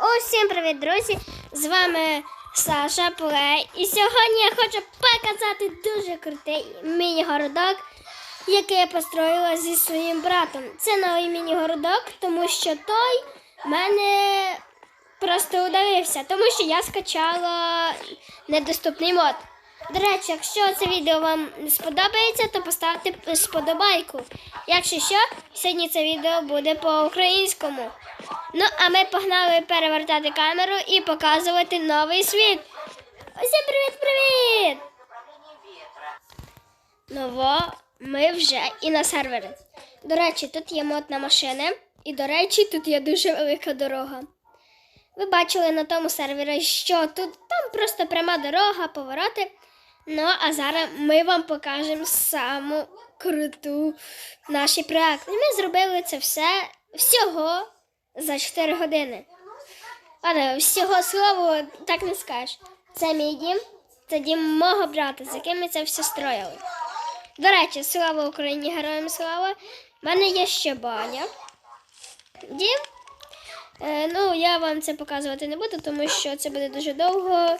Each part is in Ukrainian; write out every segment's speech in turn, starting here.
Усім привіт, друзі! З вами Саша Плей. І сьогодні я хочу показати дуже крутий міні-городок, який я построїла зі своїм братом. Це новий міні-городок, тому що той мене просто ударився, тому що я скачала недоступний мод. До речі, якщо це відео вам сподобається, то поставте сподобайку. Якщо що, сьогодні це відео буде по-українському. Ну, а ми погнали перевертати камеру і показувати новий світ. Усім привіт-привіт! Ново, ми вже і на сервері. До речі, тут є мод на машини, і, до речі, тут є дуже велика дорога. Ви бачили на тому сервері, що тут там просто пряма дорога, повороти. Ну, а зараз ми вам покажемо саму круту наші проекти. Ми зробили це все всього за 4 години. Але всього слова так не скажеш. Це мій дім, це дім мого брата, з яким ми це все строїли. До речі, слава Україні, героям слава! У мене є ще баня. Дім. Е, ну, я вам це показувати не буду, тому що це буде дуже довго.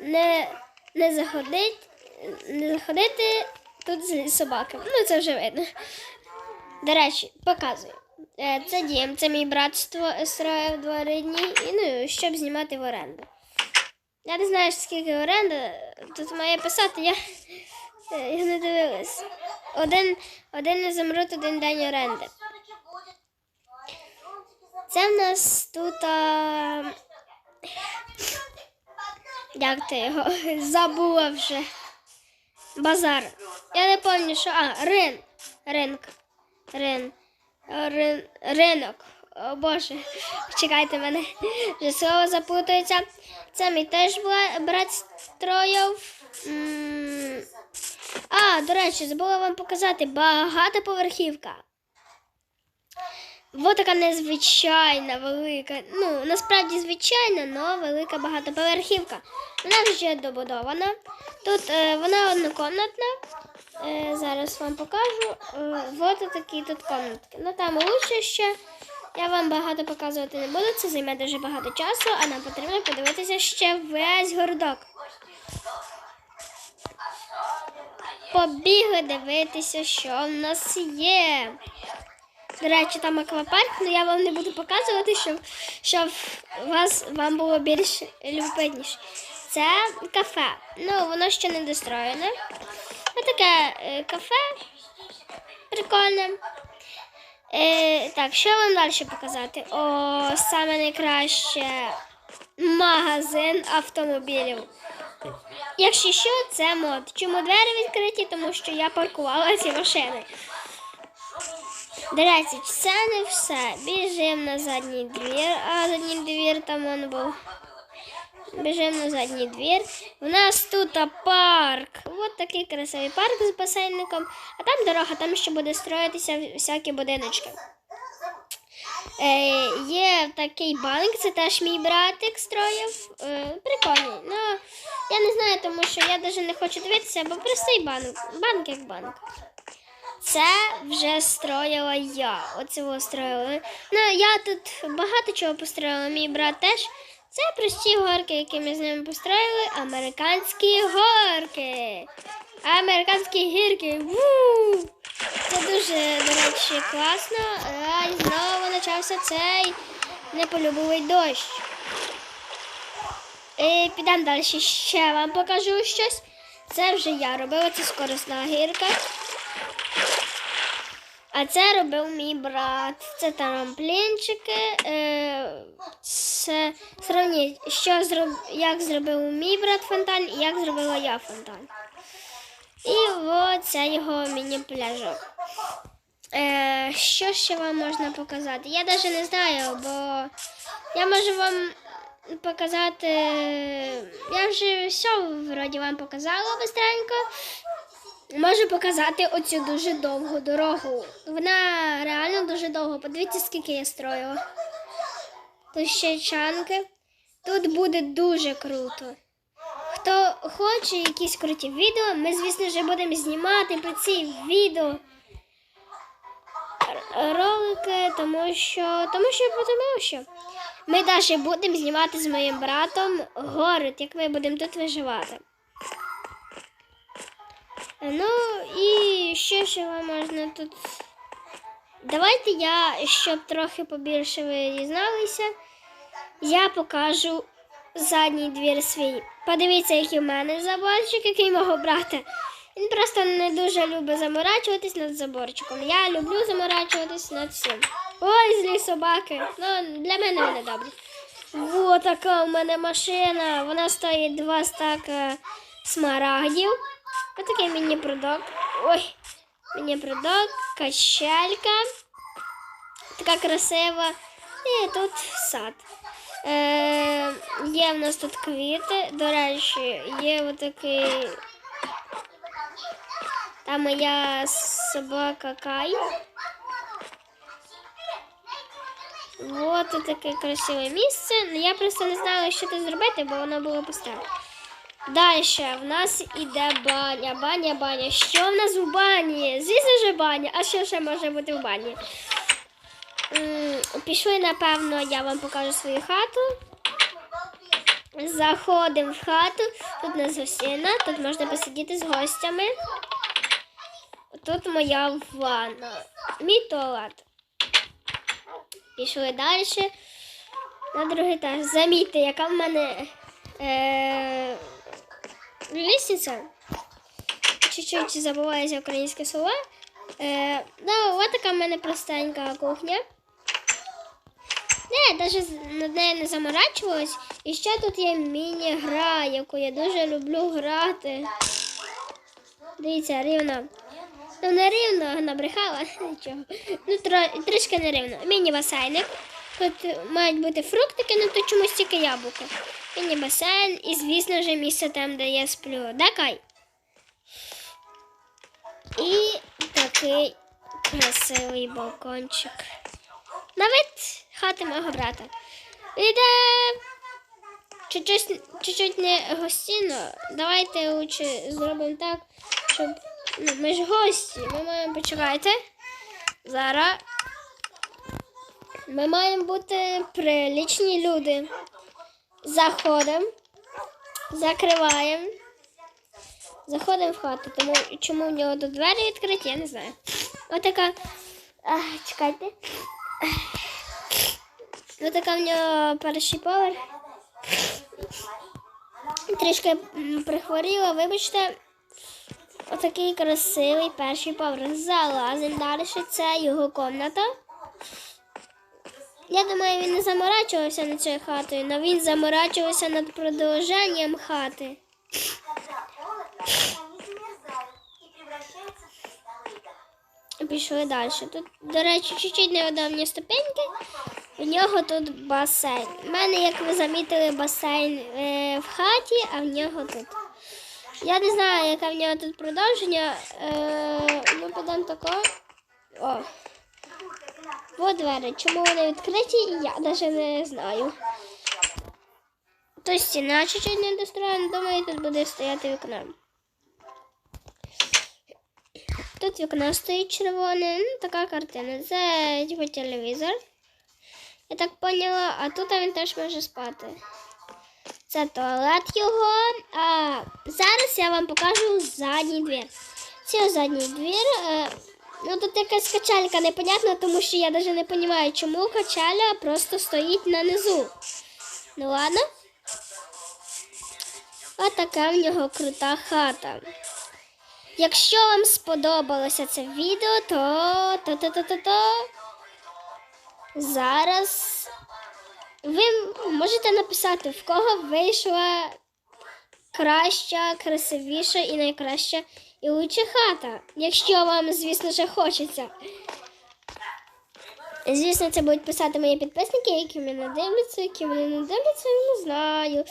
Не, не заходить, не заходити тут з собаками. Ну, це вже видно. До речі, показую. Е, Це дім, це мій брат ство- строїв дворидні, і ну, щоб знімати в оренду. Я не знаю, скільки оренда, тут має писати, я, е, я не дивилась. Один, один незамрут, один день оренди. Це в нас тут. А... Як ти його забула вже. Базар. Я не пам'ятаю, що. А, рин. Ринк. Рин. Рин. Ринок. О Боже. Чекайте мене. Вже слово запутується. Це мій теж брат строїв. А, до речі, забула вам показати багатоповерхівка. Ось така незвичайна велика. Ну, насправді звичайна, але велика багатоповерхівка. Вона вже добудована. Тут е, вона однокомнатна. Е, зараз вам покажу. Е, от такі тут комнатки. Ну там лучше ще. Я вам багато показувати не буду, це займе дуже багато часу, а нам потрібно подивитися ще весь городок. Побігли дивитися, що в нас є. До речі, там аквапарк, але я вам не буду показувати, щоб, щоб вас, вам було більш любопитніше. Це кафе. Ну, воно ще не достроєне. Ось таке е, кафе. Прикольне. Е, так, що вам далі показати? О, саме найкраще магазин автомобілів. Якщо що, це мод. Чому двері відкриті? Тому що я паркувала ці машини. До це не все. Біжимо на задній двір, а задній двір там он був. Біжимо на задній двір. У нас тут парк. Ось такий красивий парк з басейником. А там дорога, там ще буде строїтися всякі будиночки. Е, є такий банк, це теж мій братик строїв. Е, прикольний. Ну, я не знаю, тому що я навіть не хочу дивитися, бо простий банк. Банк як банк. Це вже строїла я. Оце його строїла. Ну, я тут багато чого построїла, мій брат теж. Це прості горки, які ми з ними построїли. Американські горки. Американські гірки. Ву! Це дуже, до речі, класно. А і знову почався цей неполюбовий дощ. І підемо далі. Ще вам покажу щось. Це вже я робила, це скорисна гірка. А це робив мій брат. Це трамплінчики. Е, це сравніть, що зроб, як зробив мій брат фонтан і як зробила я фонтан. І от це його міні-пляжок. Е, що ще вам можна показати? Я навіть не знаю, бо я можу вам показати. Я вже все вроді вам показала быстренько. Можу показати оцю дуже довгу дорогу. Вона реально дуже довго. Подивіться, скільки я строїла. Тут ще чанки. Тут буде дуже круто. Хто хоче якісь круті відео, ми, звісно вже будемо знімати по цій відео ролики, тому що, тому що, тому що Ми далі будемо знімати з моїм братом город, як ми будемо тут виживати. Ну і що ще можна тут. Давайте я, щоб трохи побільше ви дізналися, я покажу задній двір свій. Подивіться, який в мене заборчик, який мого брата. Він просто не дуже любить заморачуватись над заборчиком. Я люблю заморачуватись над всім. Ой, злі собаки. Ну, для мене вони добрі. Во така у мене машина. Вона стоїть два стака смарагдів. Ось такий міні-продок. Ой, міні-продок, качелька. Така красива. І тут сад. Е, є в нас тут квіти. До речі, є отакий. Там моя собака Кай. Вот тут таке красиве місце. Ну, Я просто не знала, що тут зробити, бо воно було пусте. Далі в нас іде баня, баня, баня. Що в нас в бані? Звісно ж баня. А що ще може бути в бані? Пішли, напевно, я вам покажу свою хату. Заходимо в хату. Тут у нас гостина, тут можна посидіти з гостями. Тут моя ванна. Мій туалет. Пішли далі. На другий етаж. Замітьте, яка в мене е, лісниця. Чуть-чуть забувається українське слово. Е, ну, ось така в мене простенька кухня. Не, навіть над нею не заморачувалась. І ще тут є міні-гра, яку я дуже люблю грати. Дивіться, рівно. Ну, не рівно, набрехала. Нічого. Ну, тро, трішки не рівно. Міні-басейник. Тут мають бути фруктики, ну тут чомусь тільки яблука. Міні-басейн і, звісно ж, місце там, де я сплю. Да? І такий красивий балкончик. Навіть хати мого брата. Іде чуть-чуть, чуть-чуть не гостинно. Давайте лучше зробимо так, щоб ну, ми ж гості. Ми маємо почекайте. Зараз ми маємо бути прилічні люди. Заходимо, закриваємо. Заходимо в хату, тому чому в нього тут двері відкриті, я не знаю. Отака. Ах, чекайте. Отака в нього перший поверх. Трішки прихворіла, вибачте. Отакий красивий перший поверх. Залазимо далі. Це його кімната. Я думаю, він не заморачувався над цією хатою, але він заморачувався над продовженням хати. в. Пішли далі. Тут, до речі, чуть-чуть неудобні ступеньки. У нього тут басейн. У мене, як ви замітили, басейн е, в хаті, а в нього тут. Я не знаю, яке в нього тут продовження. Е, ми підемо тако. О. От двері. Чому вони відкриті, я навіть не знаю. То стіна чуть-чуть не достроєна, думаю, тут буде стояти вікно. Тут вікно стоїть червоне, ну така картина. Це типу телевізор. Я так поняла, а тут він теж може спати. Це туалет його. А зараз я вам покажу задній двір. Це задній двір. Ну тут якась качелька непонятна, тому що я навіть не розумію, чому качеля просто стоїть на низу. Ну ладно. Ось така в нього крута хата. Якщо вам сподобалося це відео, то, то, то, то, то, то зараз ви можете написати, в кого вийшла краща, красивіша і найкраща і лучша хата. Якщо вам, звісно ж, хочеться. Звісно, це будуть писати мої підписники, які мене дивляться, які мене не дивляться, я не знаю.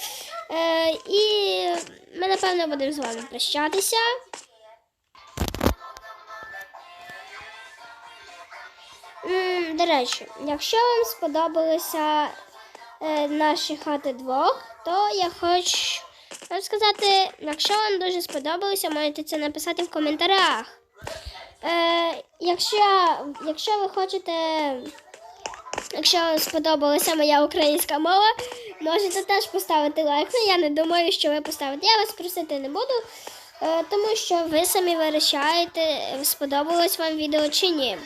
Е, і ми, напевно, будемо з вами прощатися. До речі, якщо вам сподобалися е, наші хати двох, то я хочу вам сказати, якщо вам дуже сподобалося, можете це написати в коментарях. Е, якщо, якщо ви хочете Якщо вам сподобалася моя українська мова, можете теж поставити лайк. Ну, я не думаю, що ви поставите. Я вас просити не буду, е, тому що ви самі вирішаєте, сподобалось вам відео чи ні.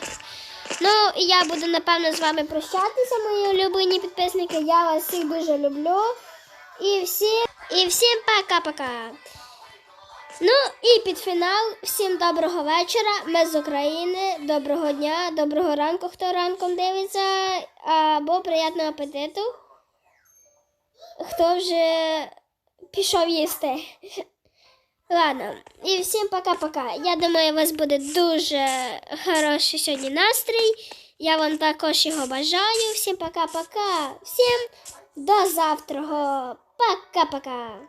Ну, і я буду, напевно, з вами прощатися, мої улюблені підписники. Я вас всіх дуже люблю. І всім, і всім пока-пока. Ну і під фінал всім доброго вечора. Ми з України. Доброго дня, доброго ранку, хто ранком дивиться, або приємного апетиту. Хто вже пішов їсти. Ладно, і всім пока-пока. Я думаю, у вас буде дуже хороший сьогодні настрій. Я вам також його бажаю. Всім пока-пока. Всім до завтра. Пока-пока.